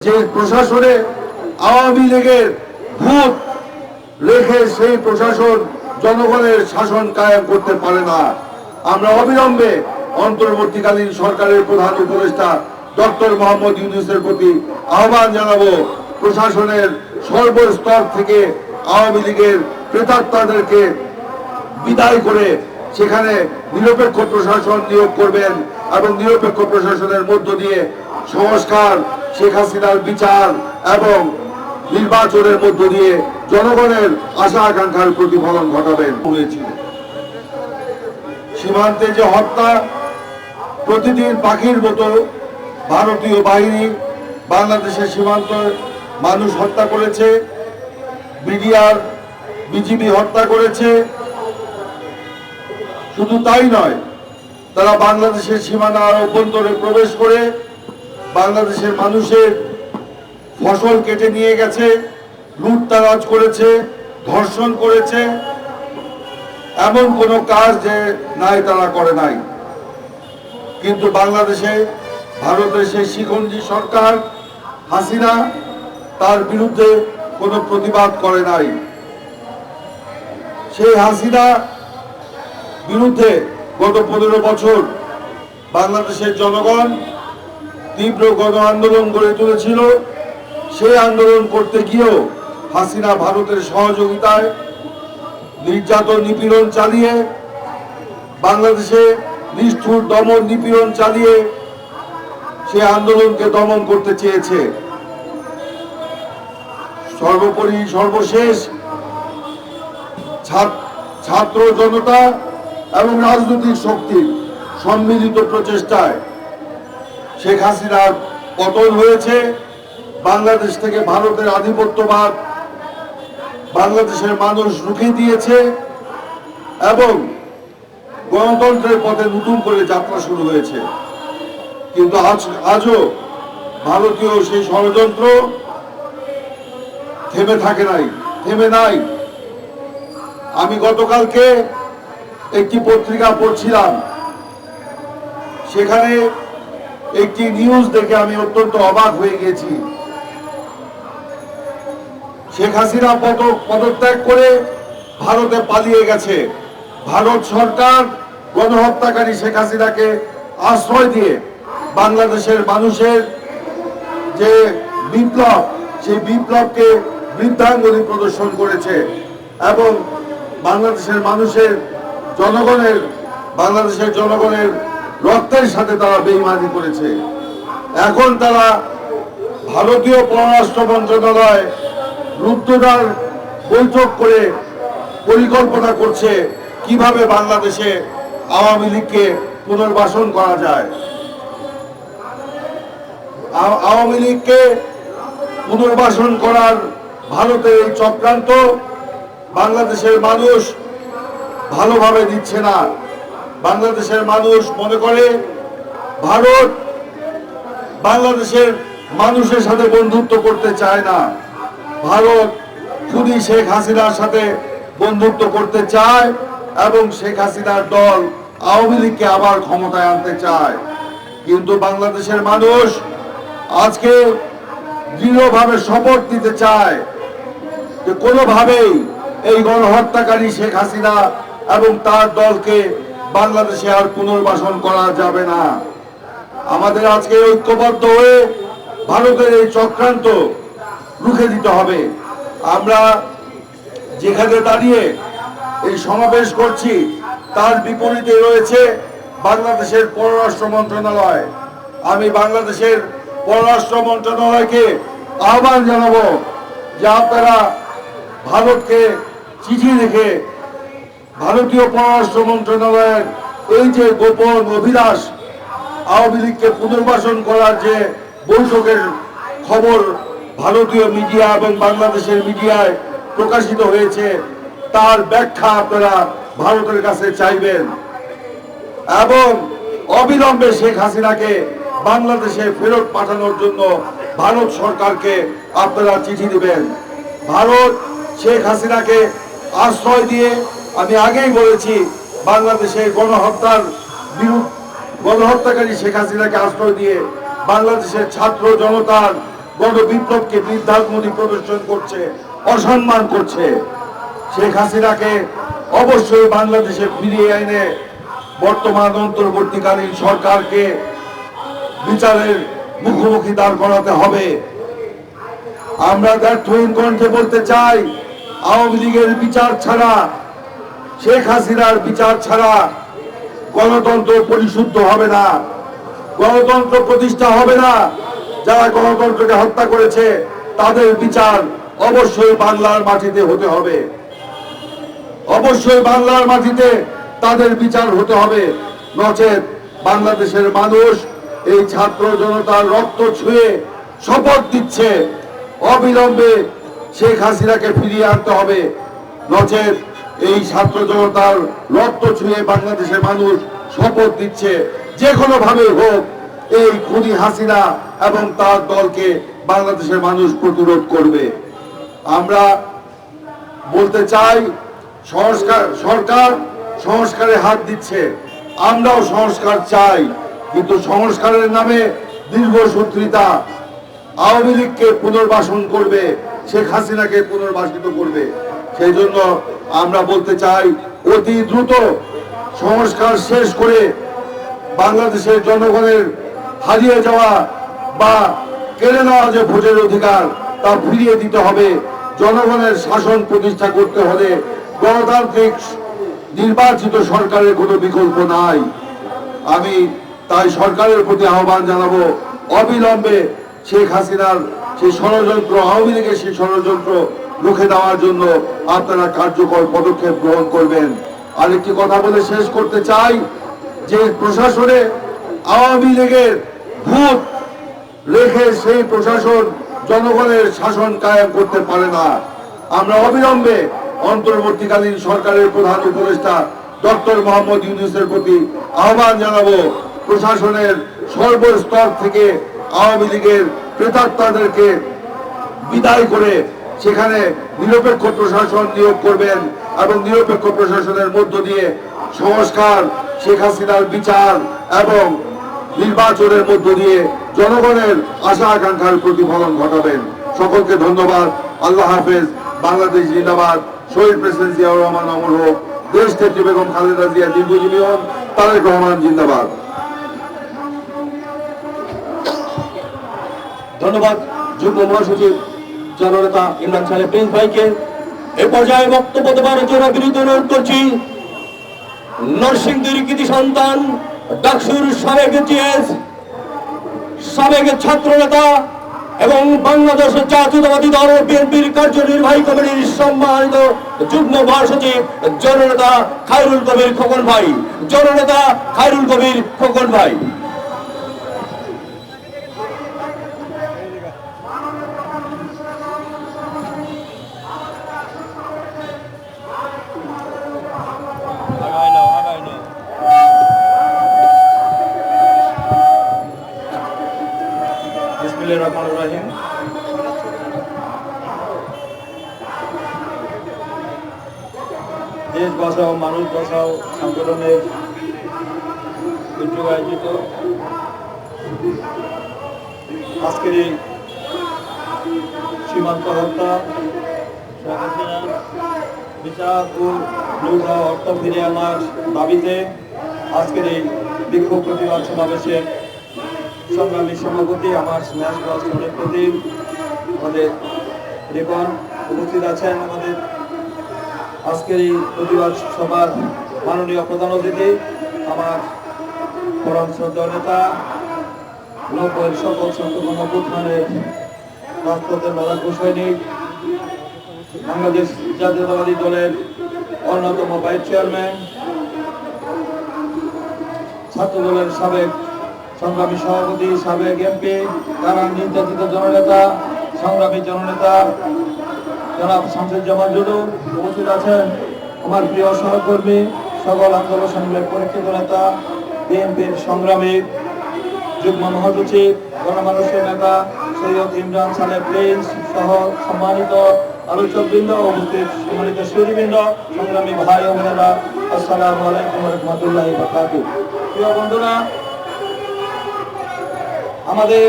যে প্রশাসনে আওয়ামী লীগের ভূত রেখে সেই প্রশাসন জনগণের শাসন কায়েম করতে পারে না। আমরা অবিলম্বে অন্তর্বর্তীকালীন সরকারের প্রধান উপদেষ্টা ডক্টর মোহাম্মদ ইউনুসের প্রতি আহ্বান জানাব। প্রশাসনের সর্বস্তর থেকে আওয়ামী লীগের প্রেতাত্মাদেরকে বিদায় করে সেখানে নিরপেক্ষ প্রশাসন নিয়োগ করবেন এবং নিরপেক্ষ প্রশাসনের মধ্য দিয়ে সংস্কার, শেখ হাসিনার বিচার এবং নির্বাচনের মধ্য দিয়ে জনগণের আশা আকাঙ্ক্ষার প্রতিফলন ঘটাবেন হয়েছিল সীমান্তে যে হত্যা প্রতিদিন পাখির মতো ভারতীয় বাহিনী বাংলাদেশের সীমান্ত মানুষ হত্যা করেছে, বিডিআর বিজিবি হত্যা করেছে। শুধু তাই নয়, তারা বাংলাদেশের সীমানার অভ্যন্তরে প্রবেশ করে বাংলাদেশের মানুষের ফসল কেটে নিয়ে গেছে, লুটতারাজ করেছে, ধর্ষণ করেছে। এমন কোনো কাজ যে নাই তারা করে নাই। কিন্তু বাংলাদেশে ভারতের সেই শিখঞ্জি সরকার হাসিনা তার বিরুদ্ধে কোনো প্রতিবাদ করে নাই। সেই হাসিনা বিরুদ্ধে গত পনেরো বছর বাংলাদেশের জনগণ তীব্র গণ আন্দোলন গড়ে তুলেছিল। সেই আন্দোলন করতে গিয়েও হাসিনা ভারতের সহযোগিতায় নির্যাতন নিপীড়ন চালিয়ে, বাংলাদেশে নিষ্ঠুর দমন নিপীড়ন চালিয়ে সে আন্দোলনকে দমন করতে চেয়েছে। সর্বোপরি সর্বশেষ ছাত্র ছাত্র জনতা এবং রাজনৈতিক শক্তির সম্মিলিত প্রচেষ্টায় শেখ হাসিনার পতন হয়েছে। বাংলাদেশ থেকে ভারতের আধিপত্যবাদ বাংলাদেশের মানুষ রুখে দিয়েছে এবং গণতন্ত্রের পথে নতুন করে যাত্রা শুরু হয়েছে। কিন্তু আজ, আজও ভারতীয় সেই ষড়যন্ত্র থেমে থাকে নাই, থেমে নাই। আমি গতকালকে একটি পত্রিকা পড়ছিলাম। সেখানে একটি নিউজ দেখে আমি অত্যন্ত অবাক হয়ে গেছি শেখ হাসিনা পদ, পদত্যাগ করে ভারতে পালিয়ে গেছে। ভারত সরকার গণহত্যাকারী শেখ হাসিনাকে আশ্রয় দিয়ে বাংলাদেশের মানুষের যে বিপ্লব, সেই বিপ্লবকে বৃদ্ধাঙ্গলি প্রদর্শন করেছে এবং বাংলাদেশের মানুষের জনগণের, বাংলাদেশের জনগণের রক্তের সাথে তারা বেইমানি করেছে। এখন তারা ভারতীয় পররাষ্ট্র মন্ত্রণালয় রুদ্ধদ্বার বৈঠক করে পরিকল্পনা করছে কীভাবে বাংলাদেশে আওয়ামী লীগকে পুনর্বাসন করা যায়। আওয়ামী লীগকে পুনর্বাসন করার ভারতের এই চক্রান্ত বাংলাদেশের মানুষ ভালোভাবে দিচ্ছে না। বাংলাদেশের মানুষ মনে করে, ভারত বাংলাদেশের মানুষের সাথে বন্ধুত্ব করতে চায় না। ভারত খুনি শেখ হাসিনার সাথে বন্ধুত্ব করতে চায় এবং শেখ হাসিনার দল আওয়ামী লীগকে আবার ক্ষমতায় আনতে চায়। কিন্তু বাংলাদেশের মানুষ আজকে দৃঢ়ভাবে শপথ নিতে চায় যে কোনোভাবেই এই গণহত্যাকারী শেখ হাসিনা এবং তার দলকে বাংলাদেশে আর পুনর্বাসন করা যাবে না। আমাদের আজকে ঐক্যবদ্ধ হয়ে ভারতের এই চক্রান্ত রুখে দিতে হবে। আমরা যেখানে দাঁড়িয়ে এই সমাবেশ করছি, তার বিপরীতে রয়েছে বাংলাদেশের পররাষ্ট্র মন্ত্রণালয়। আমি বাংলাদেশের পররাষ্ট্র মন্ত্রণালয়কে আহ্বান জানাব যে আপনারা ভারতকে চিঠি লিখে ভারতীয় পররাষ্ট্র মন্ত্রণালয়ের এই যে গোপন অভিলাষ, আওয়ামী লীগকে পুনর্বাসন করার যে বৈঠকের খবর ভারতীয় মিডিয়া এবং বাংলাদেশের মিডিয়ায় প্রকাশিত হয়েছে, তার ব্যাখ্যা আপনারা ভারতের কাছে চাইবেন। এবং অবিলম্বে শেখ হাসিনাকে বাংলাদেশে ফেরত পাঠানোর জন্য ভারত সরকারকে আপনারা চিঠি দিবেন। ভারত শেখ হাসিনাকে আশ্রয় দিয়ে আমি আগেই বলেছি, বাংলাদেশে গণহত্যার গণহত্যাকারী শেখ হাসিনাকে আশ্রয় দিয়ে বাংলাদেশের ছাত্র জনতার গণ বিপ্লবকে বৃদ্ধাঙ্গুলি প্রদর্শন করছে, অসম্মান করছে। শেখ হাসিনাকে অবশ্যই বাংলাদেশে ফিরিয়ে এনে বর্তমান অন্তর্বর্তীকালীন সরকারকে বিচারের মুখোমুখি দাঁড় করাতে হবে। আমরা ব্যর্থহীন কণ্ঠে বলতে চাই, আওয়ামী লীগের বিচার ছাড়া শেখ হাসিনার বিচার ছাড়া গণতন্ত্র পরিশুদ্ধ হবে না। গণতন্ত্র প্রতিষ্ঠা হবে না। যারা গণতন্ত্রকে হত্যা করেছে, তাদের বিচার অবশ্যই বাংলার মাটিতে হতে হবে। অবশ্যই বাংলার মাটিতে তাদের বিচার হতে হবে। নচেত বাংলাদেশের মানুষ এই ছাত্র জনতার রক্ত ছুঁয়ে শপথ দিচ্ছে। অবিলম্বে শেখ হাসিনাকে ফিরিয়ে আনতে হবে। নচেত এই ছাত্র জনতার রক্ত ছুঁয়ে বাংলাদেশের মানুষ শপথ দিচ্ছে যে কোনো ভাবে হোক, এই খুনি হাসিনা এবং তার দলকে বাংলাদেশের মানুষ প্রতিরোধ করবে। আমরা বলতে চাই, সংস্কার, সরকার সংস্কারে হাত দিচ্ছে। আমরাও সংস্কার চাই, কিন্তু সংস্কারের নামে দীর্ঘসূত্রিতা আওয়ামী লীগকে পুনর্বাসন করবে, শেখ হাসিনাকে পুনর্বাসিত করবে। সেই জন্য আমরা বলতে চাই, অতি দ্রুত সংস্কার শেষ করে বাংলাদেশের জনগণের হারিয়ে যাওয়া বা কেড়ে নেওয়া যে ভোটের অধিকার, তা ফিরিয়ে দিতে হবে। জনগণের শাসন প্রতিষ্ঠা করতে হলে গণতান্ত্রিক নির্বাচিত সরকারের কোনো বিকল্প নাই। আমি তাই সরকারের প্রতি আহ্বান জানাব, অবিলম্বে শেখ হাসিনার সেই ষড়যন্ত্র, আওয়ামী লীগের সেই ষড়যন্ত্র রুখে দেওয়ার জন্য আপনারা কার্যকর পদক্ষেপ গ্রহণ করবেন। আরেকটি কথা বলে শেষ করতে চাই, যে প্রশাসনে আওয়ামী লীগের ভূত রেখে সেই প্রশাসন জনগণের শাসন কায়েম করতে পারে না। আমরা অবিলম্বে অন্তর্বর্তীকালীন সরকারের প্রধান উপদেষ্টা ডক্টর মোহাম্মদ ইউনুসের প্রতি আহ্বান জানাব, প্রশাসনের সর্বস্তর থেকে আওয়ামী লীগের প্রেতাত্মাদেরকে বিদায় করে সেখানে নিরপেক্ষ প্রশাসন নিয়োগ করবেন এবং নিরপেক্ষ প্রশাসনের মধ্য দিয়ে সংস্কার, শেখ হাসিনার বিচার এবং নির্বাচনের মধ্য দিয়ে জনগণের আশা আকাঙ্ক্ষার প্রতিফলন ঘটাবেন। সকলকে ধন্যবাদ। আল্লাহ হাফেজ। বাংলাদেশ জিন্দাবাদ। শহীদ প্রেসিডেন্ট জিয়াউর রহমান অমর হোক। দেশ নেত্রী বেগম খালেদা জিয়া দীর্ঘজীবী হন তারেক রহমান জিন্দাবাদ। ধন্যবাদ। যুগ্ম মহাসচিব জননেতা ইমরান সাহেব প্রিন্স ভাইকে এ পর্যায়ে বক্তব্য দেওয়ার জন্য বিনীত অনুরোধ করছি। নরসিংদীর কৃতি সন্তান, ডাকসুর সাবেক জিএস সাবেক ছাত্র নেতা এবং বাংলাদেশ জাতীয়তাবাদী দল বিএনপির কার্যনির্বাহী কমিটির সম্মানিত যুগ্ম মহাসচিব জননেতা খায়রুল কবির খোকন ভাই। জননেতা খায়রুল কবির খোকন ভাই। রহিম। দেশ বাঁচাও মানুষ বাঁচাও সংগঠনের উদ্যোগ আয়োজিত। আজকের এই সীমান্ত হত্যা বিচার ও নৌকা অর্থ ফিরিয়ে আনার দাবিতে আজকের এই বিক্ষোভ প্রতিবাদ সমাবেশের সংগ্রামী সভাপতি, আমার স্ম্যাশ বস্ত্রের প্রতি আমাদের রিপন উপস্থিত আছেন, আমাদের আজকের এই প্রতিবাদ সভার মাননীয় প্রধান অতিথি, আমার পরম শ্রদ্ধা নেতা নব্বই সকল সংখ্যক নব্বুত্থানের রাজপথের লড়াকু সৈনিক বাংলাদেশ জাতীয়তাবাদী দলের অন্যতম ভাইস চেয়ারম্যান ছাত্র দলের সাবেক সংগ্রামী সভাপতি, সাবেক এমপি কারা নির্যাতিত জননেতা, সংগ্রামী জননেতা, জনাব শামসুজ্জামান জুলু উপস্থিত আছেন। আমার প্রিয় সহকর্মী, সকল আন্দোলন সংগ্রামের পরীক্ষিত নেতা, বিএনপির সংগ্রামী, যুগ্ম মহাসচিব, গণমানুষের নেতা, সৈয়দ ইমরান সালেহ প্রিন্স সহ সম্মানিত আলোচকবৃন্দ, উপস্থিত সম্মানিত সুরবৃন্দ সংগ্রামী ভাই ও বোনেরা, আসসালামু আলাইকুম রহমতুল্লাহ প্রিয় বন্ধুরা আমাদের